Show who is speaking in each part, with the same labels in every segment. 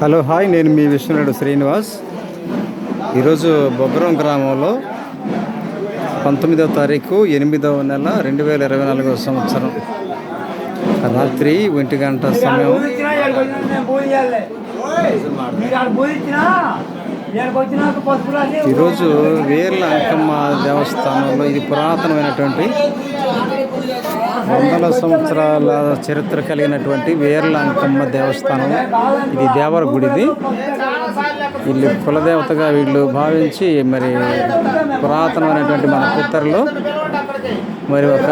Speaker 1: Hello hi నేను మీ విష్ణునాయుడు శ్రీనివాస్. ఈరోజు బొగ్గరం గ్రామంలో పంతొమ్మిదవ తారీఖు ఎనిమిదవ నెల రెండు వేల ఇరవై నాలుగవ సంవత్సరం. రాత్రి ఒంటి గంట సమయం. ఈరోజు వేర్ల అంకమ్మ దేవస్థానంలో ఇది పురాతనమైనటువంటి వందల సంవత్సరాల చరిత్ర కలిగినటువంటి వేర్లంకమ్మ దేవస్థానం. ఇది దేవర గుడిది. వీళ్ళు కులదేవతగా వీళ్ళు భావించి మరి పురాతనమైనటువంటి మన పిత్తరులు మరి ఒక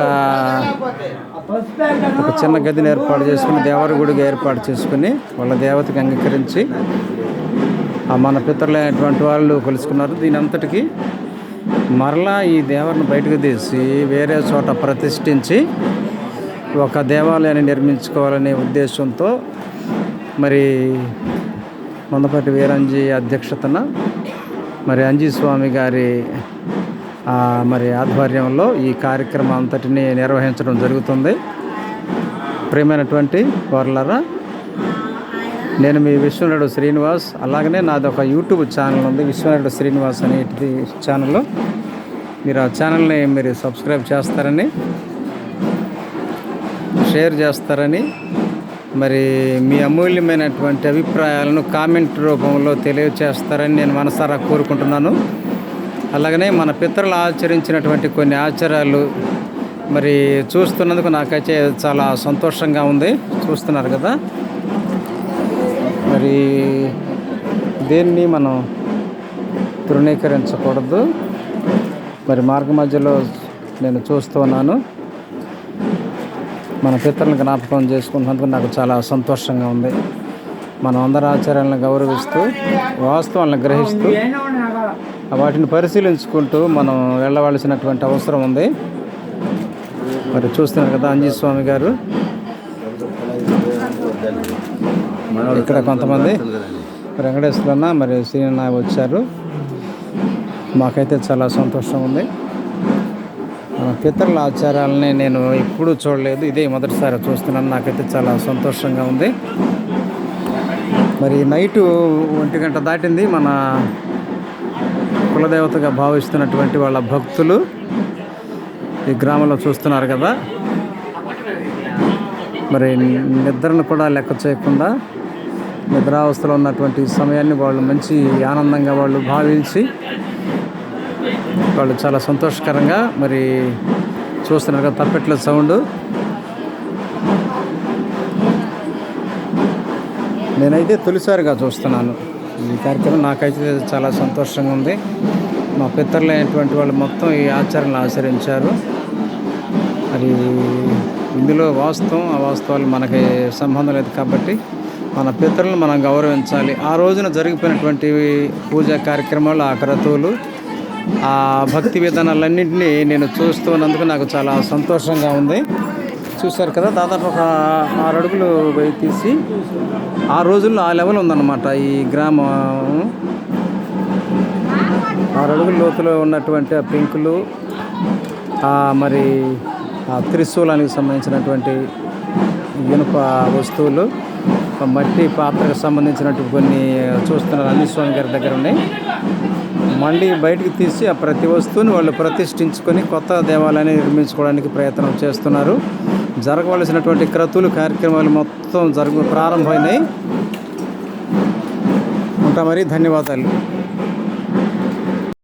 Speaker 1: ఒక చిన్న గదిని ఏర్పాటు చేసుకుని దేవర గుడిగా ఏర్పాటు చేసుకుని వాళ్ళ దేవతకి అంగీకరించి ఆ మన పితరులైనటువంటి వాళ్ళు కొలుసుకున్నారు. దీని అంతటికి మరలా ఈ దేవరను బయటకు తీసి వేరే చోట ప్రతిష్ఠించి ఒక దేవాలయాన్ని నిర్మించుకోవాలనే ఉద్దేశంతో మరి మందపాటి వీరంజీ అధ్యక్షతన మరి అంజీ స్వామి గారి మరి ఆధ్వర్యంలో ఈ కార్యక్రమం అంతటిని నిర్వహించడం జరుగుతుంది. ప్రియమైనటువంటి వారులారా నేను మీ విశ్వనాయుడు శ్రీనివాస్. అలాగనే నాది ఒక యూట్యూబ్ ఛానల్ ఉంది విశ్వనాయుడు శ్రీనివాస్ అనేటిది ఛానల్ మీరు ఆ ఛానల్ని మీరు సబ్స్క్రైబ్ చేస్తారని షేర్ చేస్తారని మరి మీ అమూల్యమైనటువంటి అభిప్రాయాలను కామెంట్ రూపంలో తెలియచేస్తారని నేను మనసారా కోరుకుంటున్నాను. అలాగనే మన పితరులు ఆచరించినటువంటి కొన్ని ఆచారాలు మరి చూస్తున్నందుకు నాకైతే చాలా సంతోషంగా ఉంది. చూస్తున్నారు కదా? మరి దేన్ని మనం తృణీకరించకూడదు? మరి మార్గ మధ్యలో నేను చూస్తూ ఉన్నాను. మన పితరులను జ్ఞాపకం చేసుకున్నందుకు నాకు చాలా సంతోషంగా ఉంది. మనం అందరి ఆచారాలను గౌరవిస్తూ వాస్తవాలను గ్రహిస్తూ వాటిని పరిశీలించుకుంటూ మనం వెళ్ళవలసినటువంటి అవసరం ఉంది. మరి చూస్తున్నారు కదా అంజీ స్వామి గారు. ఇక్కడ కొంతమంది వెంకటేశ్వరన్న మరి శ్రీనన్న వచ్చారు. మాకైతే చాలా సంతోషం ఉంది. పితరుల ఆచారాలని నేను ఎప్పుడూ చూడలేదు. ఇదే మొదటిసారి చూస్తున్నాను. నాకైతే చాలా సంతోషంగా ఉంది. మరి నైటు ఒంటి గంట దాటింది. మన కులదేవతగా భావిస్తున్నటువంటి వాళ్ళ భక్తులు ఈ గ్రామంలో చూస్తున్నారు కదా. మరి నిద్రను కూడా లెక్క చేయకుండా నిద్రావస్థలో ఉన్నటువంటి సమయాన్ని వాళ్ళు మంచి ఆనందంగా వాళ్ళు భావించి వాళ్ళు చాలా సంతోషకరంగా మరి చూస్తున్నారు కదా తప్పెట్ల సౌండ్. నేనైతే తొలిసారిగా చూస్తున్నాను ఈ కార్యక్రమం. నాకైతే చాలా సంతోషంగా ఉంది. మా పితరులైనటువంటి వాళ్ళు మొత్తం ఈ ఆచరణలు ఆచరించారు. మరి ఇందులో వాస్తవం ఆ వాస్తవాలు మనకి సంబంధం లేదు కాబట్టి మన పితరులను మనం గౌరవించాలి. ఆ రోజున జరిగిపోయినటువంటి పూజా కార్యక్రమాలు ఆ క్రతువులు ఆ భక్తి విధానాలన్నింటినీ నేను చూస్తున్నందుకు నాకు చాలా సంతోషంగా ఉంది. చూశారు కదా దాదాపు ఒక ఆరు అడుగులు పోయి తీసి ఆ రోజుల్లో ఆ లెవెల్ ఉందన్నమాట ఈ గ్రామం. ఆరు అడుగుల లోతులో ఉన్నటువంటి ఆ పెంకులు మరి త్రిశూలానికి సంబంధించినటువంటి ఇనుప వస్తువులు మట్టి పాత్రకు సంబంధించినట్టు కొన్ని చూస్తున్నారు. అన్ని స్వామి గారి దగ్గర ఉన్నాయి. మళ్ళీ బయటికి తీసి ఆ ప్రతి వస్తువుని వాళ్ళు ప్రతిష్ఠించుకొని కొత్త దేవాలయాన్ని నిర్మించుకోవడానికి ప్రయత్నం చేస్తున్నారు. జరగవలసినటువంటి క్రతువులు కార్యక్రమాలు మొత్తం జరుగు ప్రారంభమైనాయి. ఉంటా మరి ధన్యవాదాలు.